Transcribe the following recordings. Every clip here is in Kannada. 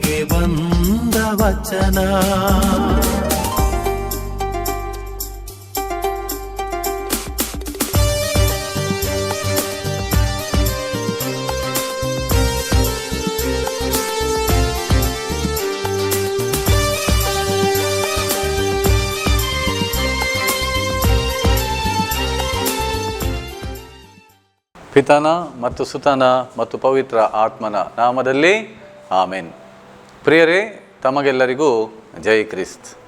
ಭೂಮಿಗೆ ಬಂದ ವಚನ. ಪಿತನ ಮತ್ತು ಸುತನ ಮತ್ತು ಪವಿತ್ರ ಆತ್ಮನ ನಾಮದಲ್ಲಿ ಆಮೇನ್. ಪ್ರಿಯರೇ, ತಮಗೆಲ್ಲರಿಗೂ ಜೈ ಕ್ರಿಸ್ತ್.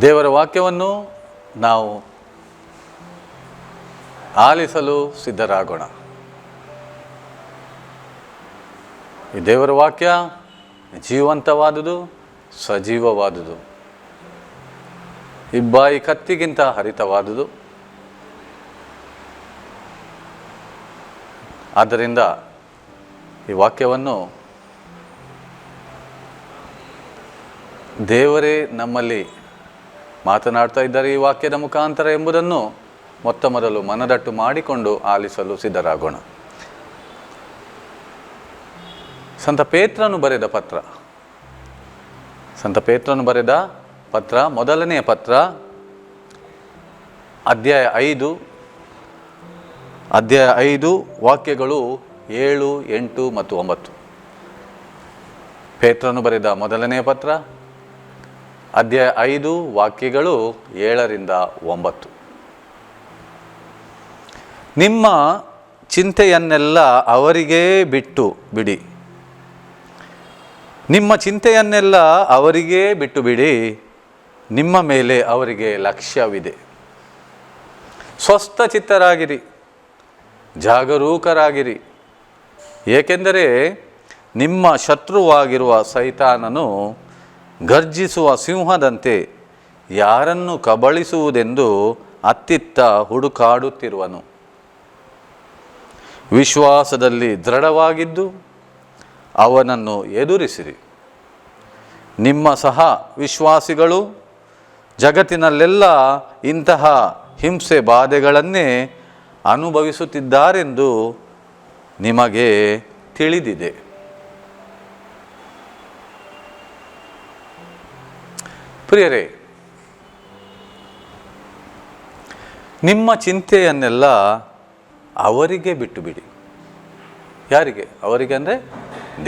ದೇವರ ವಾಕ್ಯವನ್ನು ನಾವು ಆಲಿಸಲು ಸಿದ್ಧರಾಗೋಣ. ಈ ದೇವರ ವಾಕ್ಯ ಜೀವಂತವಾದುದು, ಸಜೀವವಾದುದು. ಇಬ್ಬಾಯಿ ಕತ್ತಿಗಿಂತ ಹರಿತವಾದುದು. ಆದ್ದರಿಂದ ಈ ವಾಕ್ಯವನ್ನು ದೇವರೇ ನಮ್ಮಲ್ಲಿ ಮಾತನಾಡ್ತಾ ಇದ್ದಾರೆ ಈ ವಾಕ್ಯದ ಮುಖಾಂತರ ಎಂಬುದನ್ನು ಮೊತ್ತ ಮೊದಲು ಮನದಟ್ಟು ಮಾಡಿಕೊಂಡು ಆಲಿಸಲು ಸಿದ್ಧರಾಗೋಣ. ಸಂತ ಪೇತ್ರನು ಬರೆದ ಪತ್ರ. ಸಂತ ಪೇತ್ರನು ಬರೆದ ಪತ್ರ, ಮೊದಲನೆಯ ಪತ್ರ, ಅಧ್ಯಾಯ ಐದು. ಅಧ್ಯಾಯ ಐದು ವಾಕ್ಯಗಳು ಏಳು, ಎಂಟು ಮತ್ತು ಒಂಬತ್ತು. ಪೇತ್ರನು ಬರೆದ ಮೊದಲನೆಯ ಪತ್ರ ಅಧ್ಯಾಯ ಐದು, ವಾಕ್ಯಗಳು ಏಳರಿಂದ ಒಂಬತ್ತು. ನಿಮ್ಮ ಚಿಂತೆಯನ್ನೆಲ್ಲ ಅವರಿಗೇ ಬಿಟ್ಟು ಬಿಡಿ. ನಿಮ್ಮ ಚಿಂತೆಯನ್ನೆಲ್ಲ ಅವರಿಗೇ ಬಿಟ್ಟು ಬಿಡಿ. ನಿಮ್ಮ ಮೇಲೆ ಅವರಿಗೆ ಲಕ್ಷ್ಯವಿದೆ. ಸ್ವಸ್ಥ ಚಿತ್ತರಾಗಿರಿ, ಜಾಗರೂಕರಾಗಿರಿ. ಏಕೆಂದರೆ ನಿಮ್ಮ ಶತ್ರುವಾಗಿರುವ ಸೈತಾನನು ಗರ್ಜಿಸುವ ಸಿಂಹದಂತೆ ಯಾರನ್ನು ಕಬಳಿಸುವುದೆಂದು ಅತ್ತಿತ್ತ ಹುಡುಕಾಡುತ್ತಿರುವನು. ವಿಶ್ವಾಸದಲ್ಲಿ ದೃಢವಾಗಿದ್ದು ಅವನನ್ನು ಎದುರಿಸಿರಿ. ನಿಮ್ಮ ಸಹ ವಿಶ್ವಾಸಿಗಳು, ಜಗತ್ತಿನಲ್ಲೆಲ್ಲ ಇಂತಹ ಹಿಂಸೆ ಬಾಧೆಗಳನ್ನೇ ಅನುಭವಿಸುತ್ತಿದ್ದಾರೆಂದು ನಿಮಗೆ ತಿಳಿದಿದೆ. ಪ್ರಿಯರೇ, ನಿಮ್ಮ ಚಿಂತೆಯನ್ನೆಲ್ಲ ಅವರಿಗೆ ಬಿಟ್ಟು ಬಿಡಿ ಯಾರಿಗೆ? ಅವರಿಗೆ ಅಂದರೆ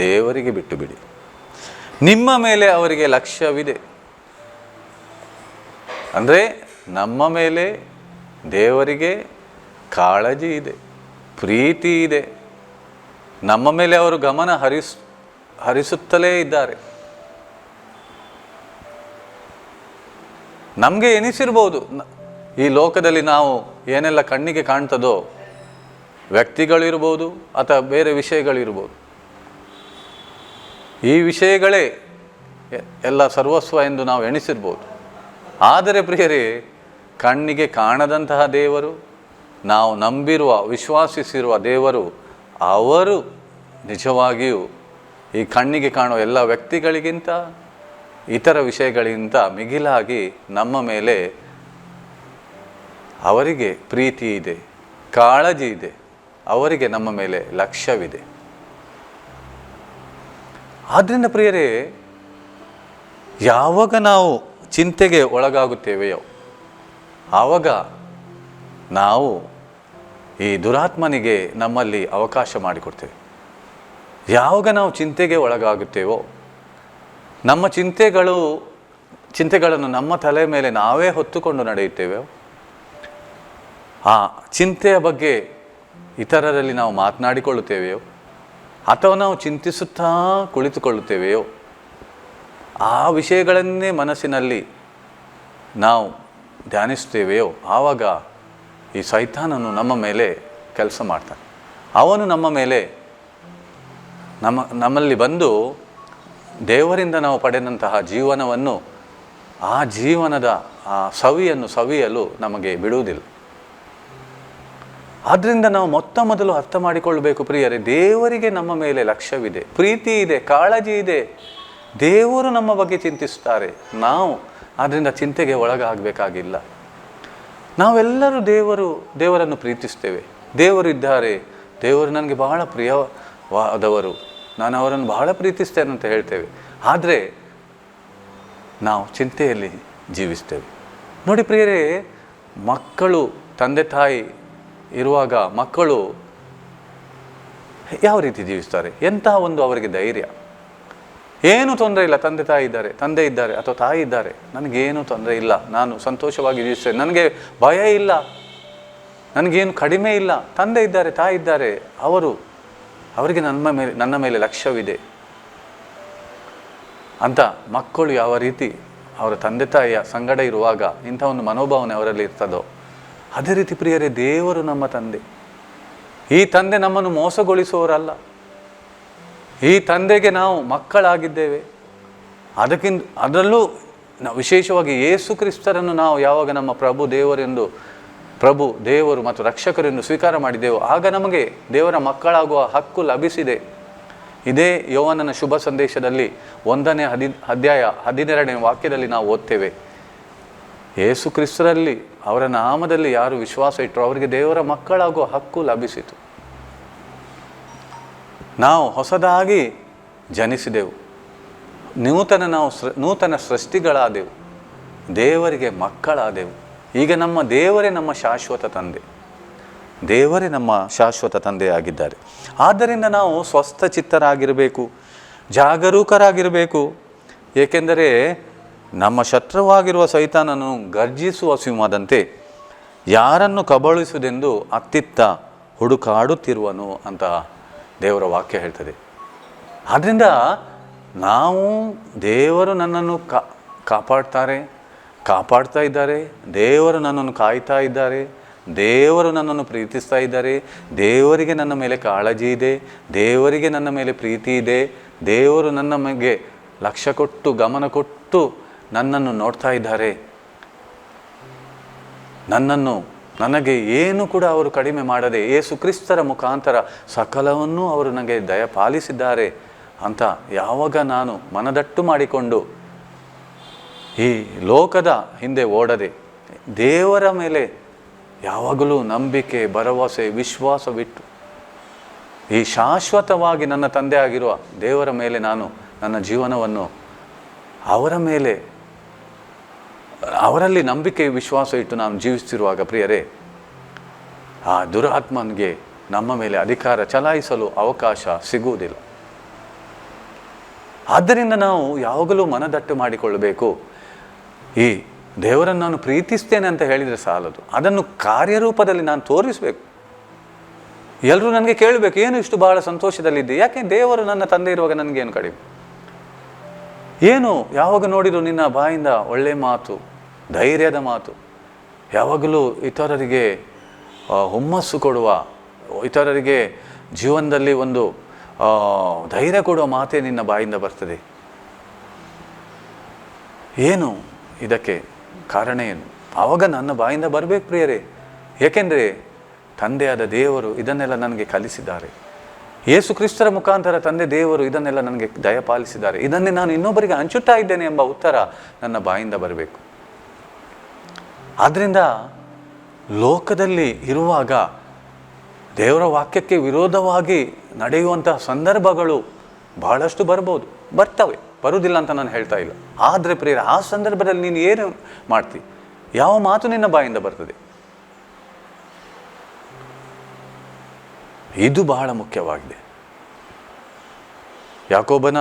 ದೇವರಿಗೆ ಬಿಟ್ಟು ಬಿಡಿ ನಿಮ್ಮ ಮೇಲೆ ಅವರಿಗೆ ಲಕ್ಷ್ಯವಿದೆ. ಅಂದರೆ ನಮ್ಮ ಮೇಲೆ ದೇವರಿಗೆ ಕಾಳಜಿ ಇದೆ, ಪ್ರೀತಿ ಇದೆ. ನಮ್ಮ ಮೇಲೆ ಅವರು ಗಮನ ಹರಿಸ್, ಹರಿಸುತ್ತಲೇ ಇದ್ದಾರೆ. ನಮಗೆ ಎನಿಸಿರ್ಬೋದು. ಈ ಲೋಕದಲ್ಲಿ ನಾವು ಏನೆಲ್ಲ ಕಣ್ಣಿಗೆ ಕಾಣ್ತದೋ ವ್ಯಕ್ತಿಗಳಿರ್ಬೋದು ಅಥವಾ ಬೇರೆ ವಿಷಯಗಳಿರ್ಬೋದು. ಈ ವಿಷಯಗಳೇ ಎಲ್ಲ ಸರ್ವಸ್ವ ಎಂದು ನಾವು ಎಣಿಸಿರ್ಬೋದು. ಆದರೆ ಪ್ರಿಯರೇ, ಕಣ್ಣಿಗೆ ಕಾಣದಂತಹ ದೇವರು, ನಾವು ನಂಬಿರುವ, ವಿಶ್ವಾಸಿಸಿರುವ ದೇವರು ಅವರು ನಿಜವಾಗಿಯೂ ಈ ಕಣ್ಣಿಗೆ ಕಾಣುವ ಎಲ್ಲ ವ್ಯಕ್ತಿಗಳಿಗಿಂತ ಇತರ ವಿಷಯಗಳಿಗಿಂತ ಮಿಗಿಲಾಗಿ ನಮ್ಮ ಮೇಲೆ ಅವರಿಗೆ ಪ್ರೀತಿ ಇದೆ, ಕಾಳಜಿ ಇದೆ, ಅವರಿಗೆ ನಮ್ಮ ಮೇಲೆ ಲಕ್ಷ್ಯವಿದೆ. ಆದ್ದರಿಂದ ಪ್ರಿಯರೇ, ಯಾವಾಗ ನಾವು ಚಿಂತೆಗೆ ಒಳಗಾಗುತ್ತೇವೆಯೋ, ಆವಾಗ ನಾವು ಈ ದುರಾತ್ಮನಿಗೆ ನಮ್ಮಲ್ಲಿ ಅವಕಾಶ ಮಾಡಿಕೊಡ್ತೇವೆ. ಯಾವಾಗ ನಾವು ಚಿಂತೆಗೆ ಒಳಗಾಗುತ್ತೇವೋ ನಮ್ಮ ಚಿಂತೆಗಳು, ಚಿಂತೆಗಳನ್ನು ನಮ್ಮ ತಲೆ ಮೇಲೆ ನಾವೇ ಹೊತ್ತುಕೊಂಡು ನಡೆಯುತ್ತೇವೆ. ಆ ಚಿಂತೆಯ ಬಗ್ಗೆ ಇತರರಲ್ಲಿ ನಾವು ಮಾತನಾಡಿಕೊಳ್ಳುತ್ತೇವೆಯೋ, ಅಥವಾ ನಾವು ಚಿಂತಿಸುತ್ತಾ ಕುಳಿತುಕೊಳ್ಳುತ್ತೇವೆಯೋ, ಆ ವಿಷಯಗಳನ್ನೇ ಮನಸ್ಸಿನಲ್ಲಿ ನಾವು ಧ್ಯಾನಿಸುತ್ತೇವೆಯೋ, ಆವಾಗ ಈ ಸೈತಾನನು ನಮ್ಮ ಮೇಲೆ ಕೆಲಸ ಮಾಡ್ತಾನೆ. ಅವನು ನಮ್ಮ ಮೇಲೆ ನಮ್ಮ, ನಮ್ಮಲ್ಲಿ ಬಂದು ದೇವರಿಂದ ನಾವು ಪಡೆದಂತಹ ಜೀವನವನ್ನು ಆ ಜೀವನದ ಆ ಸವಿಯನ್ನು ಸವಿಯಲು ನಮಗೆ ಬಿಡುವುದಿಲ್ಲ. ಆದ್ದರಿಂದ ನಾವು ಮೊತ್ತ ಮೊದಲು ಅರ್ಥ ಮಾಡಿಕೊಳ್ಳಬೇಕು ಪ್ರಿಯರೇ, ದೇವರಿಗೆ ನಮ್ಮ ಮೇಲೆ ಲಕ್ಷ್ಯವಿದೆ, ಪ್ರೀತಿ ಇದೆ, ಕಾಳಜಿ ಇದೆ, ದೇವರು ನಮ್ಮ ಬಗ್ಗೆ ಚಿಂತಿಸುತ್ತಾರೆ ನಾವು ಆದ್ದರಿಂದ ಚಿಂತೆಗೆ ಒಳಗಾಗಬೇಕಾಗಿಲ್ಲ. ನಾವೆಲ್ಲರೂ ದೇವರು, ದೇವರನ್ನು ಪ್ರೀತಿಸ್ತೇವೆ. ದೇವರು ಇದ್ದಾರೆ ದೇವರು ನನಗೆ ಬಹಳ ಪ್ರಿಯವಾದವರು. ನಾನು ಅವರನ್ನು ಬಹಳ ಪ್ರೀತಿಸ್ತೇನೆ ಅಂತ ಹೇಳ್ತೇವೆ. ಆದರೆ ನಾವು ಚಿಂತೆಯಲ್ಲಿ ಜೀವಿಸ್ತೇವೆ. ನೋಡಿ ಪ್ರಿಯರೇ, ಮಕ್ಕಳು, ತಂದೆ ತಾಯಿ ಇರುವಾಗ ಮಕ್ಕಳು ಯಾವ ರೀತಿ ಜೀವಿಸ್ತಾರೆ? ಎಂತಹ ಒಂದು ಅವರಿಗೆ ಧೈರ್ಯ? ಏನು ತೊಂದರೆ ಇಲ್ಲ, ತಂದೆ ತಾಯಿ ಇದ್ದಾರೆ, ತಂದೆ ಇದ್ದಾರೆ ಅಥವಾ ತಾಯಿ ಇದ್ದಾರೆ. ನನಗೇನು ತೊಂದರೆ ಇಲ್ಲ, ನಾನು ಸಂತೋಷವಾಗಿ ಜೀವಿಸ್ತೇನೆ. ನನಗೆ ಭಯ ಇಲ್ಲ, ನನಗೇನು ಕಡಿಮೆ ಇಲ್ಲ, ತಂದೆ ಇದ್ದಾರೆ, ತಾಯಿ ಇದ್ದಾರೆ. ಅವರು ಅವರಿಗೆ ನನ್ನ ಮೇಲೆ ನನ್ನ ಮೇಲೆ ಲಕ್ಷ್ಯವಿದೆ ಅಂತ ಮಕ್ಕಳು ಯಾವ ರೀತಿ ಅವರ ತಂದೆ ತಾಯಿಯ ಸಂಗಡ ಇರುವಾಗ ಇಂಥ ಒಂದು ಮನೋಭಾವನೆ ಅವರಲ್ಲಿ ಇರ್ತದೋ, ಅದೇ ರೀತಿ ಪ್ರಿಯರೇ, ದೇವರು ನಮ್ಮ ತಂದೆ. ಈ ತಂದೆ ನಮ್ಮನ್ನು ಮೋಸಗೊಳಿಸುವವರಲ್ಲ. ಈ ತಂದೆಗೆ ನಾವು ಮಕ್ಕಳಾಗಿದ್ದೇವೆ. ಅದಕ್ಕಿಂತ, ಅದರಲ್ಲೂ ವಿಶೇಷವಾಗಿ ಯೇಸು ಕ್ರಿಸ್ತರನ್ನು ನಾವು ಯಾವಾಗ ನಮ್ಮ ಪ್ರಭು ದೇವರೆಂದು ಪ್ರಭು, ದೇವರು ಮತ್ತು ರಕ್ಷಕರನ್ನು ಸ್ವೀಕಾರ ಮಾಡಿದೆವು. ಆಗ ನಮಗೆ ದೇವರ ಮಕ್ಕಳಾಗುವ ಹಕ್ಕು ಲಭಿಸಿದೆ. ಇದೇ ಯೋವನನ ಶುಭ ಸಂದೇಶದಲ್ಲಿ ಒಂದನೇ ಹದಿ, ಅಧ್ಯಾಯ ಹದಿನೆರಡನೇ ವಾಕ್ಯದಲ್ಲಿ ನಾವು ಓದ್ತೇವೆ. ಯೇಸು ಕ್ರಿಸ್ತರಲ್ಲಿ ಅವರ ನಾಮದಲ್ಲಿ ಯಾರು ವಿಶ್ವಾಸ ಇಟ್ಟರು ಅವರಿಗೆ ದೇವರ ಮಕ್ಕಳಾಗುವ ಹಕ್ಕು ಲಭಿಸಿತು. ನಾವು ಹೊಸದಾಗಿ ಜನಿಸಿದೆವು. ನೂತನ ನಾವು ಸೃ, ನೂತನ ಸೃಷ್ಟಿಗಳಾದೆವು. ದೇವರಿಗೆ ಮಕ್ಕಳಾದೆವು. ಈಗ ನಮ್ಮ ದೇವರೇ ನಮ್ಮ ಶಾಶ್ವತ ತಂದೆ. ದೇವರೇ ನಮ್ಮ ಶಾಶ್ವತ ತಂದೆಯಾಗಿದ್ದಾರೆ ಆದ್ದರಿಂದ ನಾವು ಸ್ವಸ್ಥ ಚಿತ್ತರಾಗಿರಬೇಕು, ಜಾಗರೂಕರಾಗಿರಬೇಕು. ಏಕೆಂದರೆ ನಮ್ಮ ಶತ್ರುವಾಗಿರುವ ಸೈತಾನನು ಗರ್ಜಿಸುವ ಸಿಂಹದಂತೆ ಯಾರನ್ನು ಕಬಳಿಸುವುದೆಂದು ಅತ್ತಿತ್ತ ಹುಡುಕಾಡುತ್ತಿರುವನು ಅಂತ ದೇವರ ವಾಕ್ಯ ಹೇಳ್ತದೆ. ಆದ್ದರಿಂದ ನಾವು ದೇವರು ನನ್ನನ್ನು ಕಾಪಾಡ್ತಾರೆ. ಕಾಪಾಡ್ತಾ ಇದ್ದಾರೆ. ದೇವರು ನನ್ನನ್ನು ಕಾಯ್ತಾ ಇದ್ದಾರೆ. ದೇವರು ನನ್ನನ್ನು ಪ್ರೀತಿಸ್ತಾ ಇದ್ದಾರೆ. ದೇವರಿಗೆ ನನ್ನ ಮೇಲೆ ಕಾಳಜಿ ಇದೆ. ದೇವರಿಗೆ ನನ್ನ ಮೇಲೆ ಪ್ರೀತಿ ಇದೆ. ದೇವರು ನನ್ನ ಮೇಲೆ ಲಕ್ಷ ಕೊಟ್ಟು, ಗಮನ ಕೊಟ್ಟು ನನ್ನನ್ನು ನೋಡ್ತಾ ಇದ್ದಾರೆ. ನನ್ನನ್ನು, ನನಗೆ ಏನು ಕೂಡ ಅವರು ಕಡಿಮೆ ಮಾಡದೆ ಏಸು ಕ್ರಿಸ್ತರ ಮುಖಾಂತರ ಸಕಲವನ್ನೂ ಅವರು ನನಗೆ ದಯ ಪಾಲಿಸಿದ್ದಾರೆ ಅಂತ ಯಾವಾಗ ನಾನು ಮನದಟ್ಟು ಮಾಡಿಕೊಂಡು ಈ ಲೋಕದ ಹಿಂದೆ ಓಡದೆ, ದೇವರ ಮೇಲೆ ಯಾವಾಗಲೂ ನಂಬಿಕೆ, ಭರವಸೆ, ವಿಶ್ವಾಸವಿಟ್ಟು. ಈ ಶಾಶ್ವತವಾಗಿ ನನ್ನ ತಂದೆ ಆಗಿರುವ ದೇವರ ಮೇಲೆ ನಾನು ನನ್ನ ಜೀವನವನ್ನು ಅವರ ಮೇಲೆ, ಅವರಲ್ಲಿ ನಂಬಿಕೆ, ವಿಶ್ವಾಸ ಇಟ್ಟು ನಾನು ಜೀವಿಸ್ತಿರುವಾಗ ಪ್ರಿಯರೇ, ಆ ದುರಾತ್ಮನಿಗೆ ನಮ್ಮ ಮೇಲೆ ಅಧಿಕಾರ ಚಲಾಯಿಸಲು ಅವಕಾಶ ಸಿಗುವುದಿಲ್ಲ. ಆದ್ದರಿಂದ ನಾವು ಯಾವಾಗಲೂ ಮನದಟ್ಟು ಮಾಡಿಕೊಳ್ಳಬೇಕು. ಈ ದೇವರನ್ನು ನಾನು ಪ್ರೀತಿಸ್ತೇನೆ ಅಂತ ಹೇಳಿದರೆ ಸಾಲದು. ಅದನ್ನು ಕಾರ್ಯರೂಪದಲ್ಲಿ ನಾನು ತೋರಿಸಬೇಕು. ಎಲ್ಲರೂ ನನಗೆ ಕೇಳಬೇಕು, ಏನು ಇಷ್ಟು ಬಹಳ ಸಂತೋಷದಲ್ಲಿದ್ದೆ? ಯಾಕೆ ದೇವರು ನನ್ನ ತಂದೆ ಇರುವಾಗ ನನಗೇನು ಕಡಿಮೆ? ಏನು? ಯಾವಾಗ ನೋಡಿದ್ರು ನಿನ್ನ ಬಾಯಿಂದ ಒಳ್ಳೆ ಮಾತು, ಧೈರ್ಯದ ಮಾತು. ಯಾವಾಗಲೂ ಇತರರಿಗೆ ಹುಮ್ಮಸ್ಸು ಕೊಡುವ, ಇತರರಿಗೆ ಜೀವನದಲ್ಲಿ ಒಂದು ಧೈರ್ಯ ಕೊಡುವ ಮಾತೇ ನಿನ್ನ ಬಾಯಿಂದ ಬರ್ತದೆ. ಏನು? ಇದಕ್ಕೆ ಕಾರಣ ಏನು? ಆವಾಗ ನನ್ನ ಬಾಯಿಂದ ಬರಬೇಕು ಪ್ರಿಯರೇ. ಏಕೆಂದರೆ ತಂದೆಯಾದ ದೇವರು ಇದನ್ನೆಲ್ಲ ನನಗೆ ಕಲಿಸಿದ್ದಾರೆ. ಯೇಸು ಕ್ರಿಸ್ತರ ಮುಖಾಂತರ ತಂದೆ ದೇವರು ಇದನ್ನೆಲ್ಲ ನನಗೆ ದಯಪಾಲಿಸಿದ್ದಾರೆ. ಇದನ್ನೇ ನಾನು ಇನ್ನೊಬ್ಬರಿಗೆ ಹಂಚುತ್ತಾ ಇದ್ದೇನೆ ಎಂಬ ಉತ್ತರ ನನ್ನ ಬಾಯಿಂದ ಬರಬೇಕು. ಆದ್ದರಿಂದ ಲೋಕದಲ್ಲಿ ಇರುವಾಗ ದೇವರ ವಾಕ್ಯಕ್ಕೆ ವಿರೋಧವಾಗಿ ನಡೆಯುವಂತಹ ಸಂದರ್ಭಗಳು ಬಹಳಷ್ಟು ಬರ್ಬೋದು, ಬರ್ತವೆ. ಬರುವುದಿಲ್ಲ ಅಂತ ನಾನು ಹೇಳ್ತಾ ಇಲ್ಲ. ಆದರೆ ಪ್ರೇರ ಆ ಸಂದರ್ಭದಲ್ಲಿ ನೀನು ಏನು ಮಾಡ್ತಿ? ಯಾವ ಮಾತು ನಿನ್ನ ಬಾಯಿಂದ ಬರ್ತದೆ? ಇದು ಬಹಳ ಮುಖ್ಯವಾಗಿದೆ. ಯಾಕೋಬನ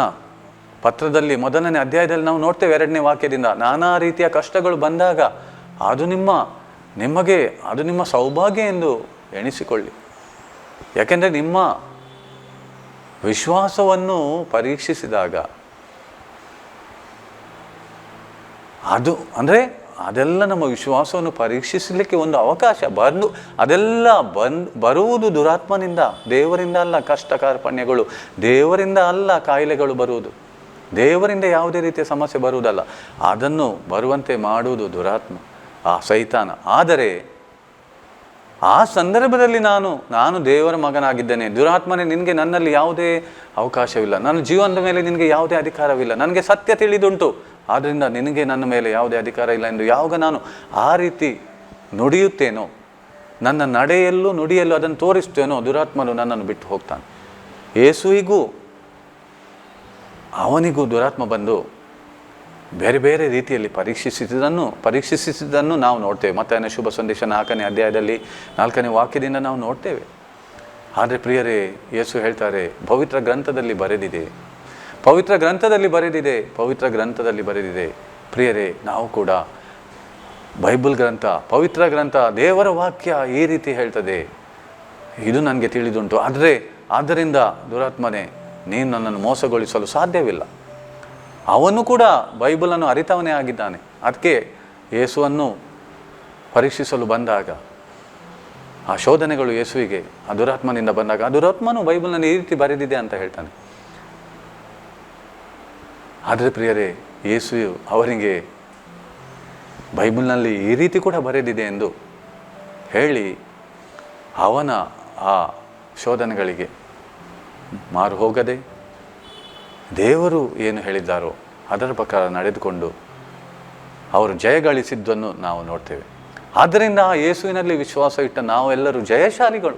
ಪತ್ರದಲ್ಲಿ ಮೊದಲನೇ ಅಧ್ಯಾಯದಲ್ಲಿ ನಾವು ನೋಡ್ತೇವೆ ಎರಡನೇ ವಾಕ್ಯದಿಂದ, ನಾನಾ ರೀತಿಯ ಕಷ್ಟಗಳು ಬಂದಾಗ ಅದು ನಿಮ್ಮ, ನಿಮಗೆ, ಅದು ನಿಮ್ಮ ಸೌಭಾಗ್ಯ ಎಂದು ಎಣಿಸಿಕೊಳ್ಳಿ. ಯಾಕೆಂದರೆ ನಿಮ್ಮ ವಿಶ್ವಾಸವನ್ನು ಪರೀಕ್ಷಿಸಿದಾಗ ಅದು ಅಂದರೆ ಅದೆಲ್ಲ ನಮ್ಮ ವಿಶ್ವಾಸವನ್ನು ಪರೀಕ್ಷಿಸಲಿಕ್ಕೆ ಒಂದು ಅವಕಾಶ. ಬಂದು ಅದೆಲ್ಲ ಬಂದು ಬರುವುದು ದುರಾತ್ಮನಿಂದ, ದೇವರಿಂದ ಅಲ್ಲ ಕಷ್ಟ ಕಾರ್ಪಣ್ಯಗಳು ದೇವರಿಂದ ಅಲ್ಲ ಕಾಯಿಲೆಗಳು ಬರುವುದು. ದೇವರಿಂದ ಯಾವುದೇ ರೀತಿಯ ಸಮಸ್ಯೆ ಬರುವುದಲ್ಲ. ಅದನ್ನು ಬರುವಂತೆ ಮಾಡುವುದು ದುರಾತ್ಮ, ಆ ಸೈತಾನ. ಆದರೆ ಆ ಸಂದರ್ಭದಲ್ಲಿ ನಾನು ನಾನು ದೇವರ ಮಗನಾಗಿದ್ದೇನೆ. ದುರಾತ್ಮನೆ ನಿನಗೆ ನನ್ನಲ್ಲಿ ಯಾವುದೇ ಅವಕಾಶವಿಲ್ಲ. ನನ್ನ ಜೀವನದ ಮೇಲೆ ನಿನಗೆ ಯಾವುದೇ ಅಧಿಕಾರವಿಲ್ಲ. ನನಗೆ ಸತ್ಯ ತಿಳಿದುಂಟು. ಆದ್ದರಿಂದ ನಿನಗೆ ನನ್ನ ಮೇಲೆ ಯಾವುದೇ ಅಧಿಕಾರ ಇಲ್ಲ ಎಂದು ಯಾವಾಗ ನಾನು ಆ ರೀತಿ ನುಡಿಯುತ್ತೇನೋ, ನನ್ನ ನಡೆಯಲ್ಲೂ ನುಡಿಯಲ್ಲೂ ಅದನ್ನು ತೋರಿಸ್ತೇನೋ ದುರಾತ್ಮನು ನನ್ನನ್ನು ಬಿಟ್ಟು ಹೋಗ್ತಾನೆ. ಏಸುವಿಗೂ ಅವನಿಗೂ ದುರಾತ್ಮ ಬಂದು ಬೇರೆ ಬೇರೆ ರೀತಿಯಲ್ಲಿ ಪರೀಕ್ಷಿಸಿದ್ದನ್ನು ಪರೀಕ್ಷಿಸಿದ್ದನ್ನು ನಾವು ನೋಡ್ತೇವೆ. ಮತ್ತೆ ಶುಭ ಸಂದೇಶ ನಾಲ್ಕನೇ ಅಧ್ಯಾಯದಲ್ಲಿ, ನಾಲ್ಕನೇ ವಾಕ್ಯದಿಂದ ನಾವು ನೋಡ್ತೇವೆ. ಆದರೆ ಪ್ರಿಯರೇ, ಯೇಸು ಹೇಳ್ತಾರೆ, ಪವಿತ್ರ ಗ್ರಂಥದಲ್ಲಿ ಬರೆದಿದೆ. ಪವಿತ್ರ ಗ್ರಂಥದಲ್ಲಿ ಬರೆದಿದೆ, ಪವಿತ್ರ ಗ್ರಂಥದಲ್ಲಿ ಬರೆದಿದೆ. ಪ್ರಿಯರೇ, ನಾವು ಕೂಡ ಬೈಬಲ್ ಗ್ರಂಥ, ಪವಿತ್ರ ಗ್ರಂಥ, ದೇವರ ವಾಕ್ಯ ಈ ರೀತಿ ಹೇಳ್ತದೆ. ಇದು ನನಗೆ ತಿಳಿದುಂಟು. ಆದರೆ, ಆದ್ದರಿಂದ ದುರಾತ್ಮನೆ, ನೀನು ನನ್ನನ್ನು ಮೋಸಗೊಳಿಸಲು ಸಾಧ್ಯವಿಲ್ಲ. ಅವನು ಕೂಡ ಬೈಬಲನ್ನು ಅರಿತವನೇ ಆಗಿದ್ದಾನೆ. ಅದಕ್ಕೆ ಯೇಸುವನ್ನು ಪರೀಕ್ಷಿಸಲು ಬಂದಾಗ, ಆ ಶೋಧನೆಗಳು ಯೇಸುವಿಗೆ ಆ ಬಂದಾಗ ಆ ದುರಾತ್ಮನು ಬೈಬಲ್ನಲ್ಲಿ ಈ ರೀತಿ ಬರೆದಿದೆ ಅಂತ ಹೇಳ್ತಾನೆ. ಆದರೆ ಪ್ರಿಯರೇ ಯೇಸು ಅವರಿಗೆ ಬೈಬಲ್ನಲ್ಲಿ ಈ ರೀತಿ ಕೂಡ ಬರೆದಿದೆ ಎಂದು ಹೇಳಿ ಅವನ ಆ ಶೋಧನೆಗಳಿಗೆ ಮಾರು ಹೋಗದೆ ದೇವರು ಏನು ಹೇಳಿದ್ದಾರೋ ಅದರ ಪ್ರಕಾರ ನಡೆದುಕೊಂಡು ಅವರು ಜಯಗಳಿಸಿದ್ದನ್ನು ನಾವು ನೋಡ್ತೇವೆ. ಆದ್ದರಿಂದ ಆ ಯೇಸುವಿನಲ್ಲಿ ವಿಶ್ವಾಸ ಇಟ್ಟ ನಾವೆಲ್ಲರೂ ಜಯಶಾಲಿಗಳು.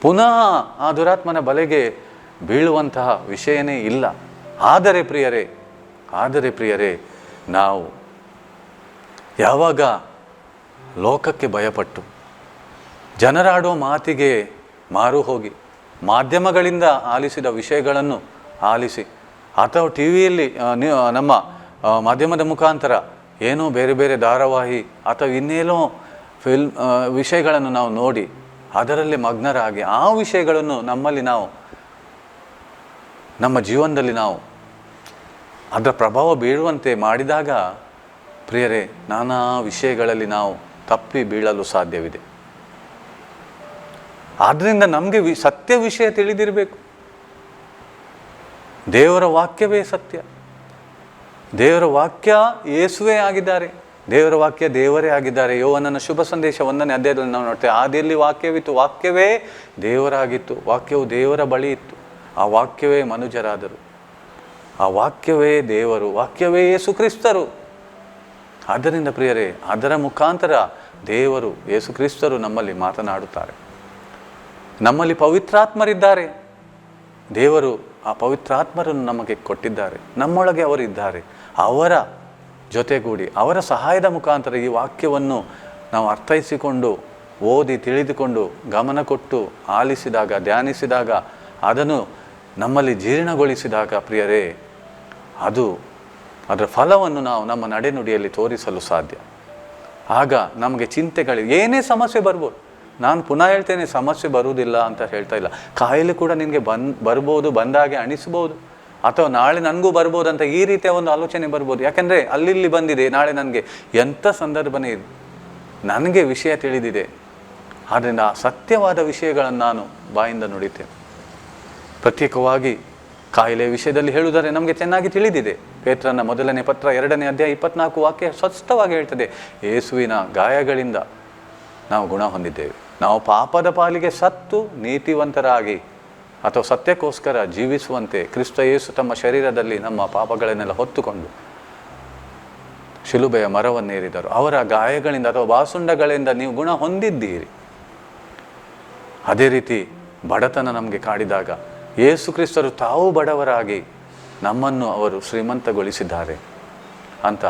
ಪುನಃ ಆ ದುರಾತ್ಮನ ಬಲೆಗೆ ಬೀಳುವಂತಹ ವಿಷಯನೇ ಇಲ್ಲ. ಆದರೆ ಪ್ರಿಯರೇ ಆದರೆ ಪ್ರಿಯರೇ, ನಾವು ಯಾವಾಗ ಲೋಕಕ್ಕೆ ಭಯಪಟ್ಟು ಜನರಾಡೋ ಮಾತಿಗೆ ಮಾರು ಹೋಗಿ ಮಾಧ್ಯಮಗಳಿಂದ ಆಲಿಸಿದ ವಿಷಯಗಳನ್ನು ಆಲಿಸಿ ಅಥವಾ ಟಿ ವಿಯಲ್ಲಿ ನಮ್ಮ ಮಾಧ್ಯಮದ ಮುಖಾಂತರ ಏನೋ ಬೇರೆ ಬೇರೆ ಧಾರಾವಾಹಿ ಅಥವಾ ಇನ್ನೇನೋ ಫಿಲ್ಮ್ ವಿಷಯಗಳನ್ನು ನಾವು ನೋಡಿ ಅದರಲ್ಲಿ ಮಗ್ನರಾಗಿ ಆ ವಿಷಯಗಳನ್ನು ನಮ್ಮಲ್ಲಿ ನಾವು, ನಮ್ಮ ಜೀವನದಲ್ಲಿ ನಾವು ಅದರ ಪ್ರಭಾವ ಬೀಳುವಂತೆ ಮಾಡಿದಾಗ ಪ್ರಿಯರೇ, ನಾನಾ ವಿಷಯಗಳಲ್ಲಿ ನಾವು ತಪ್ಪಿ ಬೀಳಲು ಸಾಧ್ಯವಿದೆ. ಆದ್ದರಿಂದ ನಮಗೆ ವಿ, ಸತ್ಯ ವಿಷಯ ತಿಳಿದಿರಬೇಕು. ದೇವರ ವಾಕ್ಯವೇ ಸತ್ಯ. ದೇವರ ವಾಕ್ಯ ಯೇಸುವೇ ಆಗಿದ್ದಾರೆ. ದೇವರ ವಾಕ್ಯ ದೇವರೇ ಆಗಿದ್ದಾರೆ. ಯೋವನನ ಶುಭ ಸಂದೇಶ ಒಂದನೇ ಅಧ್ಯಾಯದಲ್ಲಿ ನಾವು ನೋಡ್ತೇವೆ, ಆದಿಯಲ್ಲಿ ವಾಕ್ಯವಿತ್ತು, ವಾಕ್ಯವೇ ದೇವರಾಗಿತ್ತು. ವಾಕ್ಯವು ದೇವರ ಬಳಿ ಇತ್ತು. ಆ ವಾಕ್ಯವೇ ಮನುಜರಾದರು. ಆ ವಾಕ್ಯವೇ ದೇವರು, ವಾಕ್ಯವೇ ಯೇಸು ಕ್ರಿಸ್ತರು. ಆದ್ದರಿಂದ ಪ್ರಿಯರೇ, ಅದರ ಮುಖಾಂತರ ದೇವರು ಯೇಸು ಕ್ರಿಸ್ತರು ನಮ್ಮಲ್ಲಿ ಮಾತನಾಡುತ್ತಾರೆ. ನಮ್ಮಲ್ಲಿ ಪವಿತ್ರಾತ್ಮರಿದ್ದಾರೆ. ದೇವರು ಆ ಪವಿತ್ರಾತ್ಮರನ್ನು ನಮಗೆ ಕೊಟ್ಟಿದ್ದಾರೆ. ನಮ್ಮೊಳಗೆ ಅವರಿದ್ದಾರೆ. ಅವರ ಜೊತೆಗೂಡಿ, ಅವರ ಸಹಾಯದ ಮುಖಾಂತರ ಈ ವಾಕ್ಯವನ್ನು ನಾವು ಅರ್ಥೈಸಿಕೊಂಡು, ಓದಿ, ತಿಳಿದುಕೊಂಡು, ಗಮನ ಕೊಟ್ಟು, ಆಲಿಸಿದಾಗ, ಧ್ಯಾನಿಸಿದಾಗ, ಅದನ್ನು ನಮ್ಮಲ್ಲಿ ಜೀರ್ಣಗೊಳಿಸಿದಾಗ ಪ್ರಿಯರೇ, ಅದು ಅದರ ಫಲವನ್ನು ನಾವು ನಮ್ಮ ನಡೆನುಡಿಯಲ್ಲಿ ತೋರಿಸಲು ಸಾಧ್ಯ. ಆಗ ನಮಗೆ ಚಿಂತೆಗಳು, ಏನೇ ಸಮಸ್ಯೆ ಬರ್ಬೋದು ನಾನು ಪುನಃ ಹೇಳ್ತೇನೆ, ಸಮಸ್ಯೆ ಬರುವುದಿಲ್ಲ ಅಂತ ಹೇಳ್ತಾ ಇಲ್ಲ. ಕಾಯಿಲೆ ಕೂಡ ನಿನಗೆ ಬಂದ್ ಬರ್ಬೋದು, ಬಂದಾಗೆ ಅಣಿಸ್ಬೋದು ಅಥವಾ ನಾಳೆ ನನಗೂ ಬರ್ಬೋದು ಅಂತ ಈ ರೀತಿಯ ಒಂದು ಆಲೋಚನೆ ಬರ್ಬೋದು. ಯಾಕೆಂದರೆ ಅಲ್ಲಿಲ್ಲಿ ಬಂದಿದೆ, ನಾಳೆ ನನಗೆ. ಎಂಥ ಸಂದರ್ಭನೇ ಇದೆ ನನಗೆ ವಿಷಯ ತಿಳಿದಿದೆ. ಆದ್ದರಿಂದ ಸತ್ಯವಾದ ವಿಷಯಗಳನ್ನು ನಾನು ಬಾಯಿಂದ ನುಡಿತೇನೆ. ಪ್ರತ್ಯೇಕವಾಗಿ ಕಾಯಿಲೆ ವಿಷಯದಲ್ಲಿ ಹೇಳುವುದರೆ ನಮಗೆ ಚೆನ್ನಾಗಿ ತಿಳಿದಿದೆ. ಪೇತ್ರನ ಮೊದಲನೇ ಪತ್ರ, ಎರಡನೇ ಅಧ್ಯಾಯ ಇಪ್ಪತ್ನಾಲ್ಕು ವಾಕ್ಯ ಸ್ವಸ್ಥವಾಗಿ ಹೇಳ್ತದೆ. ಯೇಸುವಿನ ಗಾಯಗಳಿಂದ ನಾವು ಗುಣ ಹೊಂದಿದ್ದೇವೆ. ನಾವು ಪಾಪದ ಪಾಲಿಗೆ ಸತ್ತು ನೀತಿವಂತರಾಗಿ ಅಥವಾ ಸತ್ಯಕ್ಕೋಸ್ಕರ ಜೀವಿಸುವಂತೆ ಕ್ರಿಸ್ತ ಯೇಸು ತಮ್ಮ ಶರೀರದಲ್ಲಿ ನಮ್ಮ ಪಾಪಗಳನ್ನೆಲ್ಲ ಹೊತ್ತುಕೊಂಡು ಶಿಲುಬೆಯ ಮರವನ್ನೇರಿದರು ಅವರ ಗಾಯಗಳಿಂದ ಅಥವಾ ಬಾಸುಂಡಗಳಿಂದ ನೀವು ಗುಣ ಹೊಂದಿದ್ದೀರಿ. ಅದೇ ರೀತಿ ಬಡತನ ನಮಗೆ ಕಾಡಿದಾಗ ಯೇಸು ಕ್ರಿಸ್ತರು ತಾವು ಬಡವರಾಗಿ ನಮ್ಮನ್ನು ಅವರು ಶ್ರೀಮಂತಗೊಳಿಸಿದ್ದಾರೆ ಅಂತ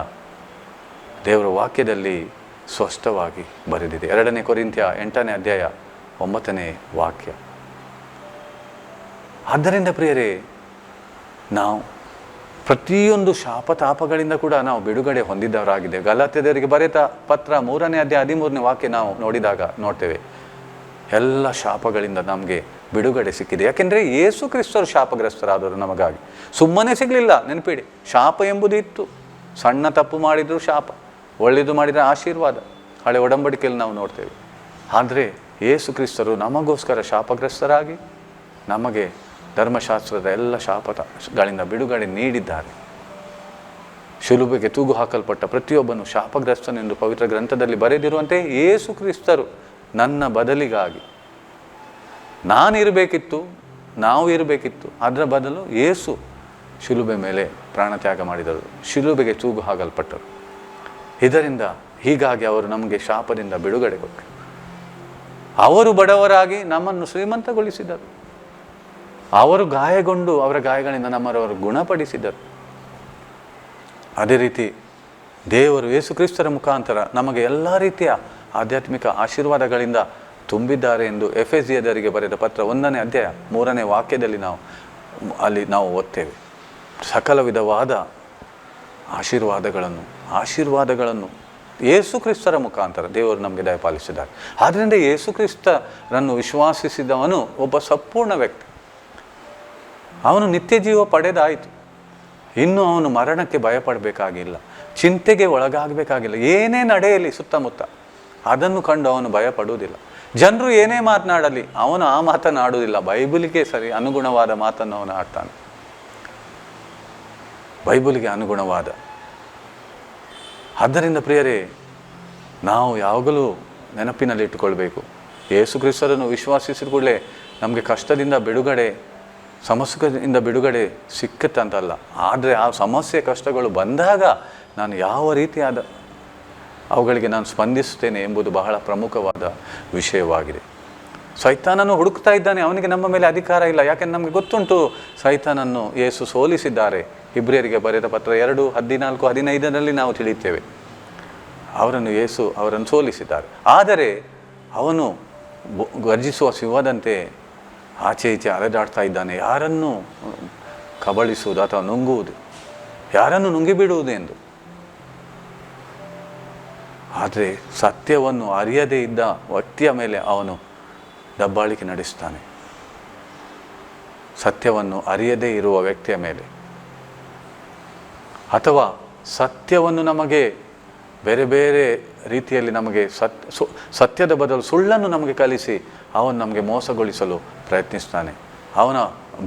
ದೇವರ ವಾಕ್ಯದಲ್ಲಿ ಸ್ಪಷ್ಟವಾಗಿ ಬರೆದಿದೆ. ಎರಡನೇ ಕೊರಿಂತ್ಯ ಎಂಟನೇ ಅಧ್ಯಾಯ ಒಂಬತ್ತನೇ ವಾಕ್ಯ. ಆದ್ದರಿಂದ ಪ್ರಿಯರೇ, ನಾವು ಪ್ರತಿಯೊಂದು ಶಾಪತಾಪಗಳಿಂದ ಕೂಡ ನಾವು ಬಿಡುಗಡೆ ಹೊಂದಿದ್ದವರಾಗಿದೆ ಗಲಾತ್ಯದವರಿಗೆ ಬರೆತ ಪತ್ರ ಮೂರನೇ ಅಧ್ಯಾಯ ಹದಿಮೂರನೇ ವಾಕ್ಯ ನಾವು ನೋಡಿದಾಗ ನೋಡ್ತೇವೆ. ಎಲ್ಲ ಶಾಪಗಳಿಂದ ನಮಗೆ ಬಿಡುಗಡೆ ಸಿಕ್ಕಿದೆ. ಯಾಕೆಂದರೆ ಯೇಸು ಕ್ರಿಸ್ತರು ಶಾಪಗ್ರಸ್ತರಾದರು ನಮಗಾಗಿ. ಸುಮ್ಮನೆ ಸಿಗಲಿಲ್ಲ, ನೆನಪಿಡಿ. ಶಾಪ ಎಂಬುದು ಇತ್ತು. ಸಣ್ಣ ತಪ್ಪು ಮಾಡಿದರೂ ಶಾಪ. ಒಳ್ಳೆಯದು ಮಾಡಿದರೆ ಆಶೀರ್ವಾದ. ಹಳೆ ಒಡಂಬಡಿಕೆಯಲ್ಲಿ ನಾವು ನೋಡ್ತೇವೆ. ಆದರೆ ಯೇಸು ಕ್ರಿಸ್ತರು ನಮಗೋಸ್ಕರ ಶಾಪಗ್ರಸ್ತರಾಗಿ ನಮಗೆ ಧರ್ಮಶಾಸ್ತ್ರದ ಎಲ್ಲ ಶಾಪಗಳಿಂದ ಬಿಡುಗಡೆ ನೀಡಿದ್ದಾರೆ. ಶಿಲುಬೆಗೆ ತೂಗು ಹಾಕಲ್ಪಟ್ಟ ಪ್ರತಿಯೊಬ್ಬನು ಶಾಪಗ್ರಸ್ತನೆಂದು ಪವಿತ್ರ ಗ್ರಂಥದಲ್ಲಿ ಬರೆದಿರುವಂತೆ ಯೇಸು ಕ್ರಿಸ್ತರು ನನ್ನ ಬದಲಿಗಾಗಿ ನಾನಿರಬೇಕಿತ್ತು ನಾವು ಇರಬೇಕಿತ್ತು. ಅದರ ಬದಲು ಯೇಸು ಶಿಲುಬೆ ಮೇಲೆ ಪ್ರಾಣತ್ಯಾಗ ಮಾಡಿದರು. ಶಿಲುಬೆಗೆ ತೂಗು ಹಾಕಲ್ಪಟ್ಟರು. ಇದರಿಂದ ಹೀಗಾಗಿ ಅವರು ನಮಗೆ ಶಾಪದಿಂದ ಬಿಡುಗಡೆ ಕೊಟ್ಟರು. ಅವರು ಬಡವರಾಗಿ ನಮ್ಮನ್ನು ಶ್ರೀಮಂತಗೊಳಿಸಿದರು. ಅವರು ಗಾಯಗೊಂಡು ಅವರ ಗಾಯಗಳಿಂದ ನಮ್ಮರವರು ಗುಣಪಡಿಸಿದರು. ಅದೇ ರೀತಿ ದೇವರು ಯೇಸುಕ್ರಿಸ್ತರ ಮುಖಾಂತರ ನಮಗೆ ಎಲ್ಲ ರೀತಿಯ ಆಧ್ಯಾತ್ಮಿಕ ಆಶೀರ್ವಾದಗಳಿಂದ ತುಂಬಿದ್ದಾರೆ ಎಂದು ಎಫ್ ಎಸ್ ಜಿಯದರಿಗೆ ಬರೆದ ಪತ್ರ ಒಂದನೇ ಅಧ್ಯಾಯ ಮೂರನೇ ವಾಕ್ಯದಲ್ಲಿ ನಾವು, ಅಲ್ಲಿ ನಾವು ಓದ್ತೇವೆ. ಸಕಲ ವಿಧವಾದ ಆಶೀರ್ವಾದಗಳನ್ನು ಆಶೀರ್ವಾದಗಳನ್ನು ಯೇಸು ಕ್ರಿಸ್ತರ ಮುಖಾಂತರ ದೇವರು ನಮಗೆ ದಯಪಾಲಿಸಿದ್ದಾರೆ. ಆದ್ದರಿಂದ ಯೇಸು ಕ್ರಿಸ್ತರನ್ನು ವಿಶ್ವಾಸಿಸಿದವನು ಒಬ್ಬ ಸಂಪೂರ್ಣ ವ್ಯಕ್ತಿ. ಅವನು ನಿತ್ಯ ಜೀವ ಪಡೆದಾಯಿತು. ಇನ್ನು ಅವನು ಮರಣಕ್ಕೆ ಭಯಪಡಬೇಕಾಗಿಲ್ಲ. ಚಿಂತೆಗೆ ಒಳಗಾಗಬೇಕಾಗಿಲ್ಲ. ಏನೇ ನಡೆಯಲಿ ಸುತ್ತಮುತ್ತ. ಅದನ್ನು ಕಂಡು ಅವನು ಭಯಪಡುವುದಿಲ್ಲ. ಜನರು ಏನೇ ಮಾತನಾಡಲಿ, ಅವನು ಆ ಮಾತನಾಡುವುದಿಲ್ಲ ಬೈಬಲಿಗೆ ಸರಿ ಅನುಗುಣವಾದ ಮಾತನ್ನು ಅವನು ಆಡ್ತಾನೆ. ಬೈಬಲಿಗೆ ಅನುಗುಣವಾದ ಆದ್ದರಿಂದ ಪ್ರಿಯರೇ, ನಾವು ಯಾವಾಗಲೂ ನೆನಪಿನಲ್ಲಿ ಇಟ್ಟುಕೊಳ್ಬೇಕು. ಯೇಸು ಕ್ರಿಸ್ತರನ್ನು ವಿಶ್ವಾಸಿಸಿದ ಕೂಡಲೇ ನಮಗೆ ಕಷ್ಟದಿಂದ ಬಿಡುಗಡೆ ಸಮಸ್ಯೆಯಿಂದ ಬಿಡುಗಡೆ ಸಿಕ್ಕತ್ತಂತಲ್ಲ ಆದರೆ ಆ ಸಮಸ್ಯೆ, ಕಷ್ಟಗಳು ಬಂದಾಗ ನಾನು ಯಾವ ರೀತಿಯಾದ ಅವುಗಳಿಗೆ ನಾನು ಸ್ಪಂದಿಸುತ್ತೇನೆ ಎಂಬುದು ಬಹಳ ಪ್ರಮುಖವಾದ ವಿಷಯವಾಗಿದೆ. ಸೈತಾನನು ಹುಡುಕ್ತಾ ಇದ್ದಾನೆ, ಅವನಿಗೆ ನಮ್ಮ ಮೇಲೆ ಅಧಿಕಾರ ಇಲ್ಲ. ಯಾಕೆಂದ್ರೆ ನಮಗೆ ಗೊತ್ತುಂಟು, ಸೈತಾನನ್ನು ಯೇಸು ಸೋಲಿಸಿದ್ದಾರೆ. ಇಬ್ರಿಯರಿಗೆ ಬರೆದ ಪತ್ರ ಎರಡು, ಹದಿನಾಲ್ಕು, ಹದಿನೈದರಲ್ಲಿ ನಾವು ತಿಳಿಯುತ್ತೇವೆ. ಅವರನ್ನು ಯೇಸು ಅವರನ್ನು ಸೋಲಿಸಿದ್ದಾರೆ. ಆದರೆ ಅವನು ಗರ್ಜಿಸುವ ಸಿಂಹದಂತೆ ಆಚೆ ಈಚೆ ಅಲೆದಾಡ್ತಾ ಇದ್ದಾನೆ. ಯಾರನ್ನು ಕಬಳಿಸುವುದು ಅಥವಾ ನುಂಗುವುದು? ಯಾರನ್ನು ನುಂಗಿಬಿಡುವುದು ಎಂದು? ಆದರೆ ಸತ್ಯವನ್ನು ಅರಿಯದೇ ಇದ್ದ ವ್ಯಕ್ತಿಯ ಮೇಲೆ ಅವನು ದಬ್ಬಾಳಿಕೆ ನಡೆಸ್ತಾನೆ ಸತ್ಯವನ್ನು ಅರಿಯದೇ ಇರುವ ವ್ಯಕ್ತಿಯ ಮೇಲೆ ಅಥವಾ ಸತ್ಯವನ್ನು ನಮಗೆ ಬೇರೆ ಬೇರೆ ರೀತಿಯಲ್ಲಿ ನಮಗೆ ಸತ್ ಸತ್ಯದ ಬದಲು ಸುಳ್ಳನ್ನು ನಮಗೆ ಕಲಿಸಿ ಅವನು ನಮಗೆ ಮೋಸಗೊಳಿಸಲು ಪ್ರಯತ್ನಿಸ್ತಾನೆ. ಅವನ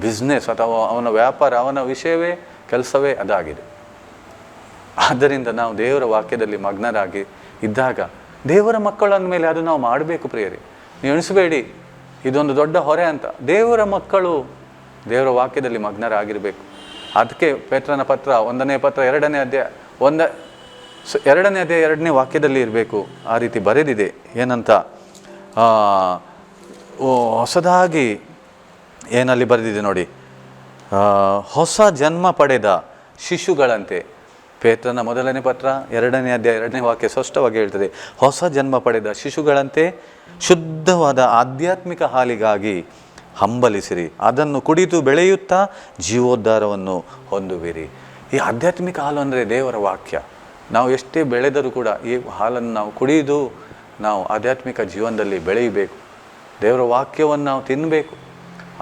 ಬಿಸ್ನೆಸ್ ಅಥವಾ ಅವನ ವ್ಯಾಪಾರ, ಅವನ ವಿಷಯವೇ, ಕೆಲಸವೇ ಅದಾಗಿದೆ. ಆದ್ದರಿಂದ ನಾವು ದೇವರ ವಾಕ್ಯದಲ್ಲಿ ಮಗ್ನರಾಗಿ ಇದ್ದಾಗ ದೇವರ ಮಕ್ಕಳ ಮೇಲೆ ಅದು ನಾವು ಮಾಡಬೇಕು ಪ್ರಿಯರಿ. ನೀವು ಎಣಿಸಬೇಡಿ, ಇದೊಂದು ದೊಡ್ಡ ಹೊರೆ ಅಂತ. ದೇವರ ಮಕ್ಕಳು ದೇವರ ವಾಕ್ಯದಲ್ಲಿ ಮಗ್ನರಾಗಿರಬೇಕು. ಅದಕ್ಕೆ ಪೇತ್ರನ ಪತ್ರ, ಒಂದನೇ ಪತ್ರ, ಎರಡನೇ ಅಧ್ಯಾಯ, ಒಂದ ಎರಡನೇ ಅಧ್ಯಾಯ, ಎರಡನೇ ವಾಕ್ಯದಲ್ಲಿ ಇರಬೇಕು. ಆ ರೀತಿ ಬರೆದಿದೆ. ಏನಂತ? ಹೊಸದಾಗಿ ಏನಲ್ಲಿ ಬರೆದಿದೆ ನೋಡಿ? ಹೊಸ ಜನ್ಮ ಪಡೆದ ಶಿಶುಗಳಂತೆ. ಪೇತ್ರನ ಮೊದಲನೇ ಪತ್ರ, ಎರಡನೇ ಅಧ್ಯಾಯ, ಎರಡನೇ ವಾಕ್ಯ ಸ್ಪಷ್ಟವಾಗಿ ಹೇಳ್ತದೆ. ಹೊಸ ಜನ್ಮ ಪಡೆದ ಶಿಶುಗಳಂತೆ ಶುದ್ಧವಾದ ಆಧ್ಯಾತ್ಮಿಕ ಹಾಲಿಗಾಗಿ ಹಂಬಲಿಸಿರಿ. ಅದನ್ನು ಕುಡಿದು ಬೆಳೆಯುತ್ತಾ ಜೀವೋದ್ಧಾರವನ್ನು ಹೊಂದುವಿರಿ. ಈ ಆಧ್ಯಾತ್ಮಿಕ ಹಾಲು ಅಂದರೆ ದೇವರ ವಾಕ್ಯ. ನಾವು ಎಷ್ಟೇ ಬೆಳೆದರೂ ಕೂಡ ಈ ಹಾಲನ್ನು ನಾವು ಕುಡಿದು ನಾವು ಆಧ್ಯಾತ್ಮಿಕ ಜೀವನದಲ್ಲಿ ಬೆಳೆಯಬೇಕು. ದೇವರ ವಾಕ್ಯವನ್ನು ನಾವು ತಿನ್ನಬೇಕು.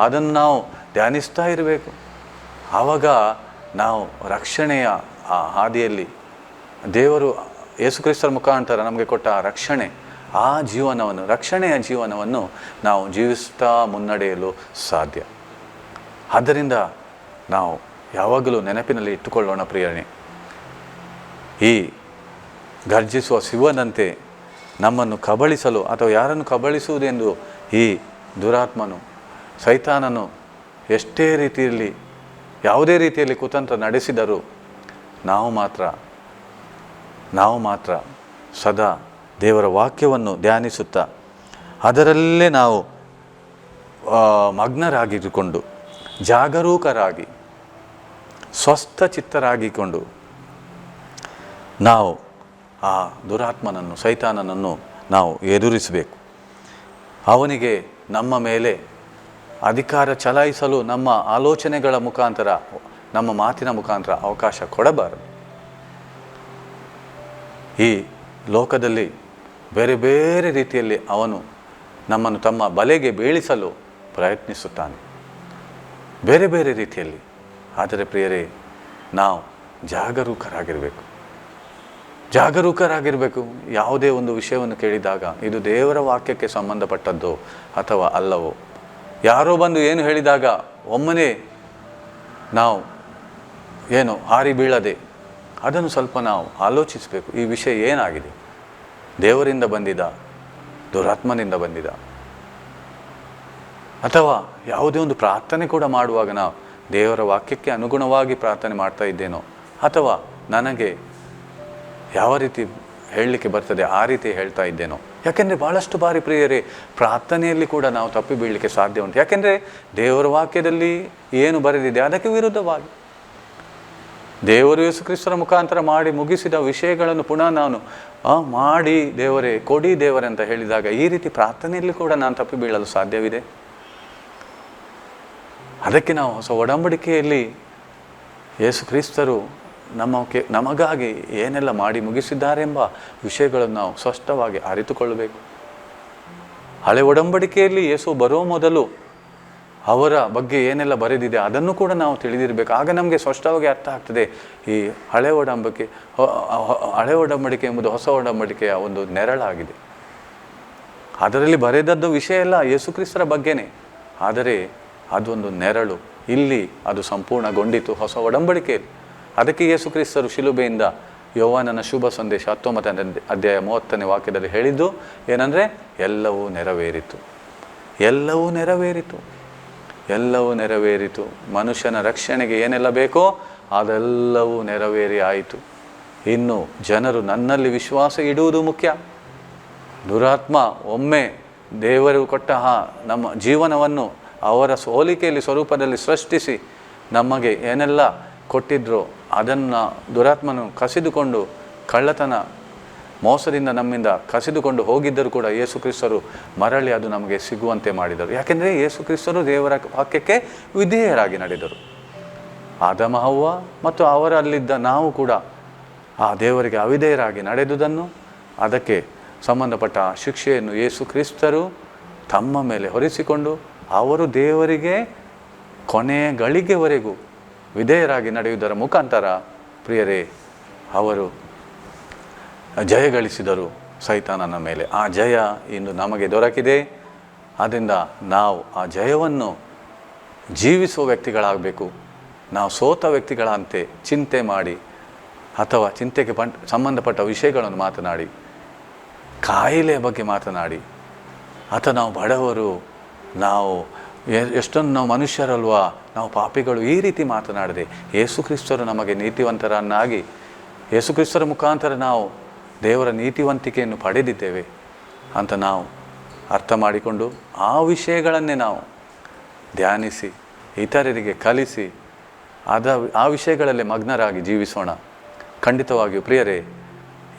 ಅದನ್ನು ನಾವು ಧ್ಯಾನಿಸ್ತಾ ಇರಬೇಕು. ಆವಾಗ ನಾವು ರಕ್ಷಣೆಯ ಆ ಹಾದಿಯಲ್ಲಿ ದೇವರು ಯೇಸುಕ್ರಿಸ್ತರ ಮುಖಾಂತರ ನಮಗೆ ಕೊಟ್ಟ ರಕ್ಷಣೆ ಆ ಜೀವನವನ್ನು, ರಕ್ಷಣೆಯ ಜೀವನವನ್ನು ನಾವು ಜೀವಿಸ್ತಾ ಮುನ್ನಡೆಯಲು ಸಾಧ್ಯ. ಆದ್ದರಿಂದ ನಾವು ಯಾವಾಗಲೂ ನೆನಪಿನಲ್ಲಿ ಇಟ್ಟುಕೊಳ್ಳೋಣ ಪ್ರಿಯಣೆ ಈ ಗರ್ಜಿಸುವ ಶಿವನಂತೆ ನಮ್ಮನ್ನು ಕಬಳಿಸಲು ಅಥವಾ ಯಾರನ್ನು ಕಬಳಿಸುವುದೆಂದು ಈ ದುರಾತ್ಮನು, ಸೈತಾನನು ಎಷ್ಟೇ ರೀತಿಯಲ್ಲಿ, ಯಾವುದೇ ರೀತಿಯಲ್ಲಿ ಕುತಂತ್ರ ನಡೆಸಿದರೂ ನಾವು ಮಾತ್ರ ನಾವು ಮಾತ್ರ ಸದಾ ದೇವರ ವಾಕ್ಯವನ್ನು ಧ್ಯಾನಿಸುತ್ತಾ ಅದರಲ್ಲೇ ನಾವು ಮಗ್ನರಾಗಿಕೊಂಡು ಜಾಗರೂಕರಾಗಿ ಸ್ವಸ್ಥ ಚಿತ್ತರಾಗಿಕೊಂಡು ನಾವು ಆ ದುರಾತ್ಮನನ್ನು, ಸೈತಾನನನ್ನು ನಾವು ಎದುರಿಸಬೇಕು. ಅವನಿಗೆ ನಮ್ಮ ಮೇಲೆ ಅಧಿಕಾರ ಚಲಾಯಿಸಲು ನಮ್ಮ ಆಲೋಚನೆಗಳ ಮುಖಾಂತರ, ನಮ್ಮ ಮಾತಿನ ಮುಖಾಂತರ ಅವಕಾಶ ಕೊಡಬಾರದು. ಈ ಲೋಕದಲ್ಲಿ ಬೇರೆ ಬೇರೆ ರೀತಿಯಲ್ಲಿ ಅವನು ನಮ್ಮನ್ನು ತಮ್ಮ ಬಲೆಗೆ ಬೀಳಿಸಲು ಪ್ರಯತ್ನಿಸುತ್ತಾನೆ. ಬೇರೆ ಬೇರೆ ರೀತಿಯಲ್ಲಿ. ಆದರೆ ಪ್ರಿಯರೇ, ನಾವು ಜಾಗರೂಕರಾಗಿರಬೇಕು. ಜಾಗರೂಕರಾಗಿರಬೇಕು. ಯಾವುದೇ ಒಂದು ವಿಷಯವನ್ನು ಕೇಳಿದಾಗ ಇದು ದೇವರ ವಾಕ್ಯಕ್ಕೆ ಸಂಬಂಧಪಟ್ಟದ್ದು ಅಥವಾ ಅಲ್ಲವೋ? ಯಾರೋ ಬಂದು ಏನು ಹೇಳಿದಾಗ ಒಮ್ಮನೆ ನಾವು ಏನು ಹಾರಿ ಬೀಳದೆ ಅದನ್ನು ಸ್ವಲ್ಪ ನಾವು ಆಲೋಚಿಸಬೇಕು. ಈ ವಿಷಯ ಏನಾಗಿದೆ? ದೇವರಿಂದ ಬಂದಿದ, ದುರಾತ್ಮನಿಂದ ಬಂದಿದ. ಅಥವಾ ಯಾವುದೇ ಒಂದು ಪ್ರಾರ್ಥನೆ ಕೂಡ ಮಾಡುವಾಗ ನಾವು ದೇವರ ವಾಕ್ಯಕ್ಕೆ ಅನುಗುಣವಾಗಿ ಪ್ರಾರ್ಥನೆ ಮಾಡ್ತಾ ಇದ್ದೇನೋ, ಅಥವಾ ನನಗೆ ಯಾವ ರೀತಿ ಹೇಳಲಿಕ್ಕೆ ಬರ್ತದೆ ಆ ರೀತಿ ಹೇಳ್ತಾ ಇದ್ದೇನೋ. ಯಾಕೆಂದರೆ ಭಾಳಷ್ಟು ಬಾರಿ ಪ್ರಿಯರೇ, ಪ್ರಾರ್ಥನೆಯಲ್ಲಿ ಕೂಡ ನಾವು ತಪ್ಪಿ ಬೀಳಲಿಕ್ಕೆ ಸಾಧ್ಯ ಉಂಟು. ಯಾಕೆಂದರೆ ದೇವರ ವಾಕ್ಯದಲ್ಲಿ ಏನು ಬರೆದಿದೆ ಅದಕ್ಕೆ ವಿರುದ್ಧವಾಗಿ. ದೇವರು ಯೇಸು ಕ್ರಿಸ್ತರ ಮುಖಾಂತರ ಮಾಡಿ ಮುಗಿಸಿದ ವಿಷಯಗಳನ್ನು ಪುನಃ ನಾನು ಆ, ಮಾಡಿ ದೇವರೇ ಕೊಡಿ ದೇವರೇ ಅಂತ ಹೇಳಿದಾಗ ಈ ರೀತಿ ಪ್ರಾರ್ಥನೆಯಲ್ಲಿ ಕೂಡ ನಾನು ತಪ್ಪಿ ಬೀಳಲು ಸಾಧ್ಯವಿದೆ. ಅದಕ್ಕೆ ನಾವು ಹೊಸ ಒಡಂಬಡಿಕೆಯಲ್ಲಿ ಯೇಸು ಕ್ರಿಸ್ತರು ನಮಗೆ ನಮಗಾಗಿ ಏನೆಲ್ಲ ಮಾಡಿ ಮುಗಿಸಿದ್ದಾರೆಂಬ ವಿಷಯಗಳನ್ನು ನಾವು ಸ್ಪಷ್ಟವಾಗಿ ಅರಿತುಕೊಳ್ಳಬೇಕು. ಹಳೆ ಒಡಂಬಡಿಕೆಯಲ್ಲಿ ಯೇಸು ಬರೋ ಮೊದಲು ಅವರ ಬಗ್ಗೆ ಏನೆಲ್ಲ ಬರೆದಿದೆ ಅದನ್ನು ಕೂಡ ನಾವು ತಿಳಿದಿರಬೇಕು. ಆಗ ನಮಗೆ ಸ್ಪಷ್ಟವಾಗಿ ಅರ್ಥ ಆಗ್ತದೆ ಈ ಹಳೆ ಒಡಂಬಡಿಕೆ ಹಳೆ ಒಡಂಬಡಿಕೆ ಎಂಬುದು ಹೊಸ ಒಡಂಬಡಿಕೆಯ ಒಂದು ನೆರಳಾಗಿದೆ. ಅದರಲ್ಲಿ ಬರೆದದ್ದು ವಿಷಯ ಎಲ್ಲ ಯೇಸುಕ್ರಿಸ್ತರ ಬಗ್ಗೆನೇ. ಆದರೆ ಅದೊಂದು ನೆರಳು. ಇಲ್ಲಿ ಅದು ಸಂಪೂರ್ಣಗೊಂಡಿತು ಹೊಸ ಒಡಂಬಡಿಕೆಯಲ್ಲಿ. ಅದಕ್ಕೆ ಯೇಸುಕ್ರಿಸ್ತರು ಶಿಲುಬೆಯಿಂದ ಯೌವನನ ಶುಭ ಸಂದೇಶ ಹತ್ತೊಂಬತ್ತನೇ ಅಧ್ಯಾಯ ಮೂವತ್ತನೇ ವಾಕ್ಯದಲ್ಲಿ ಹೇಳಿದ್ದು ಏನಂದರೆ, ಎಲ್ಲವೂ ನೆರವೇರಿತು. ಎಲ್ಲವೂ ನೆರವೇರಿತು. ಎಲ್ಲವೂ ನೆರವೇರಿತು. ಮನುಷ್ಯನ ರಕ್ಷಣೆಗೆ ಏನೆಲ್ಲ ಬೇಕೋ ಅದೆಲ್ಲವೂ ನೆರವೇರಿ ಆಯಿತು. ಇನ್ನು ಜನರು ನನ್ನಲ್ಲಿ ವಿಶ್ವಾಸ ಇಡುವುದು ಮುಖ್ಯ. ದುರಾತ್ಮ ಒಮ್ಮೆ ದೇವರು ಕೊಟ್ಟ ನಮ್ಮ ಜೀವನವನ್ನು ಅವರ ಸೋಲಿಕೆಯಲ್ಲಿ ಸ್ವರೂಪದಲ್ಲಿ ಸೃಷ್ಟಿಸಿ ನಮಗೆ ಏನೆಲ್ಲ ಕೊಟ್ಟಿದ್ರು ಅದನ್ನು ದುರಾತ್ಮನು ಕಸಿದುಕೊಂಡು ಕಳ್ಳತನ ಮೋಸದಿಂದ ನಮ್ಮಿಂದ ಕಸಿದುಕೊಂಡು ಹೋಗಿದ್ದರೂ ಕೂಡ ಯೇಸು ಕ್ರಿಸ್ತರು ಮರಳಿ ಅದು ನಮಗೆ ಸಿಗುವಂತೆ ಮಾಡಿದರು. ಯಾಕೆಂದರೆ ಯೇಸು ಕ್ರಿಸ್ತರು ದೇವರ ವಾಕ್ಯಕ್ಕೆ ವಿಧೇಯರಾಗಿ ನಡೆದರು. ಆದಮ, ಹವ್ವ ಮತ್ತು ಅವರಲ್ಲಿದ್ದ ನಾವು ಕೂಡ ಆ ದೇವರಿಗೆ ಅವಿಧೇಯರಾಗಿ ನಡೆದುದನ್ನು, ಅದಕ್ಕೆ ಸಂಬಂಧಪಟ್ಟ ಶಿಕ್ಷೆಯನ್ನು ಯೇಸು ಕ್ರಿಸ್ತರು ತಮ್ಮ ಮೇಲೆ ಹೊರಿಸಿಕೊಂಡು ಅವರು ದೇವರಿಗೆ ಕೊನೆಯ ಗಳಿಗೆವರೆಗೂ ವಿಧೇಯರಾಗಿ ನಡೆಯುವುದರ ಮುಖಾಂತರ, ಪ್ರಿಯರೇ, ಅವರು ಜಯಗಳಿಸಿದರು ಸೈತಾನನ ಮೇಲೆ. ಆ ಜಯ ಇಂದು ನಮಗೆ ದೊರಕಿದೆ. ಆದ್ದರಿಂದ ನಾವು ಆ ಜಯವನ್ನು ಜೀವಿಸುವ ವ್ಯಕ್ತಿಗಳಾಗಬೇಕು. ನಾವು ಸೋತ ವ್ಯಕ್ತಿಗಳಂತೆ ಚಿಂತೆ ಮಾಡಿ ಅಥವಾ ಚಿಂತೆಗೆ ಪಂಟ್ ಸಂಬಂಧಪಟ್ಟ ವಿಷಯಗಳನ್ನು ಮಾತನಾಡಿ ಕಾಯಿಲೆಯ ಬಗ್ಗೆ ಮಾತನಾಡಿ ಅಥವಾ ನಾವು ಬಡವರು, ನಾವು ಎಷ್ಟೊಂದು ನಾವು ಮನುಷ್ಯರಲ್ವಾ, ನಾವು ಪಾಪಿಗಳು ಈ ರೀತಿ ಮಾತನಾಡದೆ ಯೇಸುಕ್ರಿಸ್ತರು ನಮಗೆ ನೀತಿವಂತರನ್ನಾಗಿ ಯೇಸುಕ್ರಿಸ್ತರ ಮುಖಾಂತರ ನಾವು ದೇವರ ನೀತಿವಂತಿಕೆಯನ್ನು ಪಡೆದಿದ್ದೇವೆ ಅಂತ ನಾವು ಅರ್ಥ ಮಾಡಿಕೊಂಡು ಆ ವಿಷಯಗಳನ್ನೇ ನಾವು ಧ್ಯಾನಿಸಿ, ಇತರರಿಗೆ ಕಲಿಸಿ, ಅದ ಆ ವಿಷಯಗಳಲ್ಲೇ ಮಗ್ನರಾಗಿ ಜೀವಿಸೋಣ. ಖಂಡಿತವಾಗಿಯೂ ಪ್ರಿಯರೇ,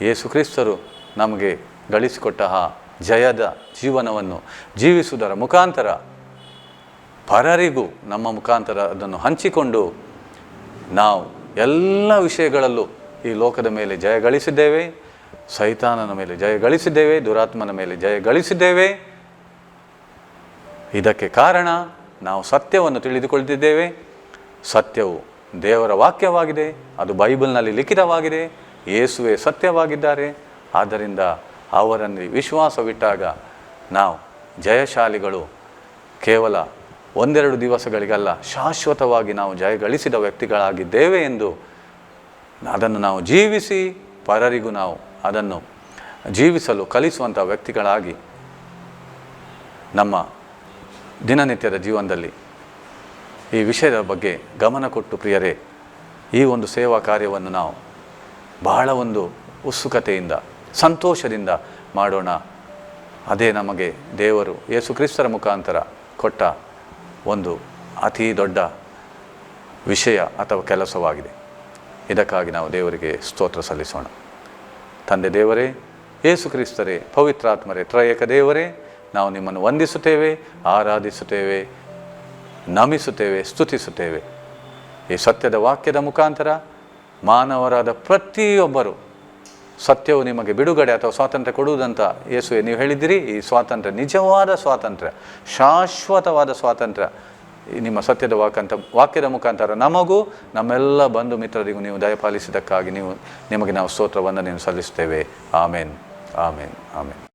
ಯೇಸು ಕ್ರಿಸ್ತರು ನಮಗೆ ಗಳಿಸಿಕೊಟ್ಟ ಆ ಜಯದ ಜೀವನವನ್ನು ಜೀವಿಸುವುದರ ಮುಖಾಂತರ, ಪರರಿಗೂ ನಮ್ಮ ಮುಖಾಂತರ ಅದನ್ನು ಹಂಚಿಕೊಂಡು ನಾವು ಎಲ್ಲ ವಿಷಯಗಳಲ್ಲೂ ಈ ಲೋಕದ ಮೇಲೆ ಜಯ ಗಳಿಸಿದ್ದೇವೆ. ಸೈತಾನನ ಮೇಲೆ ಜಯ ಗಳಿಸಿದ್ದೇವೆ, ದುರಾತ್ಮನ ಮೇಲೆ ಜಯ ಗಳಿಸಿದ್ದೇವೆ. ಇದಕ್ಕೆ ಕಾರಣ ನಾವು ಸತ್ಯವನ್ನು ತಿಳಿದುಕೊಳ್ತಿದ್ದೇವೆ. ಸತ್ಯವು ದೇವರ ವಾಕ್ಯವಾಗಿದೆ, ಅದು ಬೈಬಲ್ನಲ್ಲಿ ಲಿಖಿತವಾಗಿದೆ, ಯೇಸುವೆ ಸತ್ಯವಾಗಿದ್ದಾರೆ. ಆದ್ದರಿಂದ ಅವರಲ್ಲಿ ವಿಶ್ವಾಸವಿಟ್ಟಾಗ ನಾವು ಜಯಶಾಲಿಗಳು. ಕೇವಲ ಒಂದೆರಡು ದಿವಸಗಳಿಗಲ್ಲ, ಶಾಶ್ವತವಾಗಿ ನಾವು ಜಯ ಗಳಿಸಿದ ವ್ಯಕ್ತಿಗಳಾಗಿದ್ದೇವೆ ಎಂದು ಅದನ್ನು ನಾವು ಜೀವಿಸಿ, ಪರರಿಗೂ ನಾವು ಅದನ್ನು ಜೀವಿಸಲು ಕಲಿಸುವಂಥ ವ್ಯಕ್ತಿಗಳಾಗಿ ನಮ್ಮ ದಿನನಿತ್ಯದ ಜೀವನದಲ್ಲಿ ಈ ವಿಷಯದ ಬಗ್ಗೆ ಗಮನ ಕೊಟ್ಟು ಪ್ರಿಯರೇ, ಈ ಒಂದು ಸೇವಾ ಕಾರ್ಯವನ್ನು ನಾವು ಬಹಳ ಒಂದು ಉತ್ಸುಕತೆಯಿಂದ, ಸಂತೋಷದಿಂದ ಮಾಡೋಣ. ಅದೇ ನಮಗೆ ದೇವರು ಯೇಸು ಕ್ರಿಸ್ತರ ಮುಖಾಂತರ ಕೊಟ್ಟ ಒಂದು ಅತಿ ದೊಡ್ಡ ವಿಷಯ ಅಥವಾ ಕೆಲಸವಾಗಿದೆ. ಇದಕ್ಕಾಗಿ ನಾವು ದೇವರಿಗೆ ಸ್ತೋತ್ರ ಸಲ್ಲಿಸೋಣ. ತಂದೆ ದೇವರೇ, ಯೇಸು ಕ್ರಿಸ್ತರೇ, ಪವಿತ್ರಾತ್ಮರೇ, ತ್ರಯಕ ದೇವರೇ, ನಾವು ನಿಮ್ಮನ್ನು ವಂದಿಸುತ್ತೇವೆ, ಆರಾಧಿಸುತ್ತೇವೆ, ನಮಿಸುತ್ತೇವೆ, ಸ್ತುತಿಸುತ್ತೇವೆ. ಈ ಸತ್ಯದ ವಾಕ್ಯದ ಮುಖಾಂತರ ಮಾನವರಾದ ಪ್ರತಿಯೊಬ್ಬರು ಸತ್ಯವು ನಿಮಗೆ ಬಿಡುಗಡೆ ಅಥವಾ ಸ್ವಾತಂತ್ರ್ಯ ಕೊಡುವುದಂತ ಯೇಸುವೆ ನೀವು ಹೇಳಿದ್ದೀರಿ, ಈ ಸ್ವಾತಂತ್ರ್ಯ ನಿಜವಾದ ಸ್ವಾತಂತ್ರ್ಯ, ಶಾಶ್ವತವಾದ ಸ್ವಾತಂತ್ರ್ಯ. ನಿಮ್ಮ ಸತ್ಯದ ವಾಕಂತ, ವಾಕ್ಯದ ಮುಖಾಂತರ ನಮಗೂ, ನಮ್ಮೆಲ್ಲ ಬಂಧು ಮಿತ್ರರಿಗೂ ನೀವು ದಯಪಾಲಿಸಿದ್ದಕ್ಕಾಗಿ ನೀವು, ನಿಮಗೆ ನಾವು ಸ್ತೋತ್ರವನ್ನು ನೀವು ಸಲ್ಲಿಸ್ತೇವೆ ಆಮೇನ್. ಆಮೇನ್. ಆಮೇನ್.